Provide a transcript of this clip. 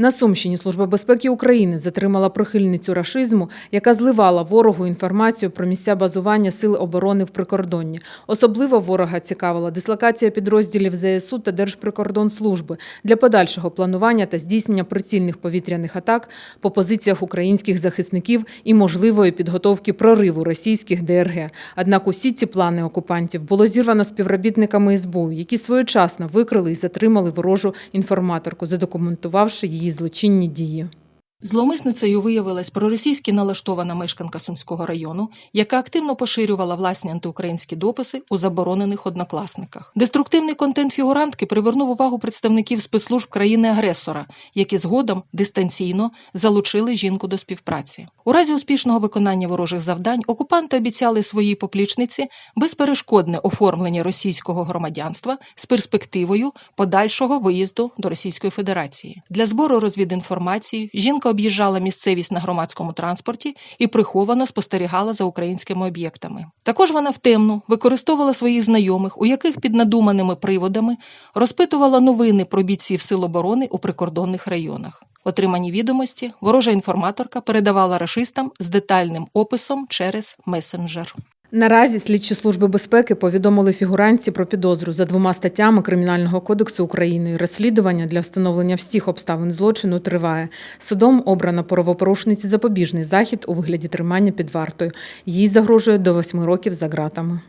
На Сумщині Служба безпеки України затримала прихильницю рашизму, яка зливала ворогу інформацію про місця базування сил оборони в прикордонні. Особливо ворога цікавила дислокація підрозділів ЗСУ та Держприкордонслужби для подальшого планування та здійснення прицільних повітряних атак по позиціях українських захисників і можливої підготовки прориву російських ДРГ. Однак усі ці плани окупантів було зірвано співробітниками СБУ, які своєчасно викрили і затримали ворожу інформаторку, задокументувавши її злочинні дії. Зловмисницею виявилась проросійськи налаштована мешканка Сумського району, яка активно поширювала власні антиукраїнські дописи у заборонених однокласниках. Деструктивний контент фігурантки привернув увагу представників спецслужб країни-агресора, які згодом дистанційно залучили жінку до співпраці. У разі успішного виконання ворожих завдань окупанти обіцяли своїй поплічниці безперешкодне оформлення російського громадянства з перспективою подальшого виїзду до Російської Федерації. Для збору розвідінформації жінка об'їжджала місцевість на громадському транспорті і приховано спостерігала за українськими об'єктами. Також вона втемну використовувала своїх знайомих, у яких під надуманими приводами розпитувала новини про бійців сил оборони у прикордонних районах. Отримані відомості ворожа інформаторка передавала рашистам з детальним описом через месенджер. Наразі слідчі служби безпеки повідомили фігуранці про підозру за двома статтями Кримінального кодексу України. Розслідування для встановлення всіх обставин злочину триває. Судом обрано правопорушниці запобіжний захід у вигляді тримання під вартою. Їй загрожує до восьми років за ґратами.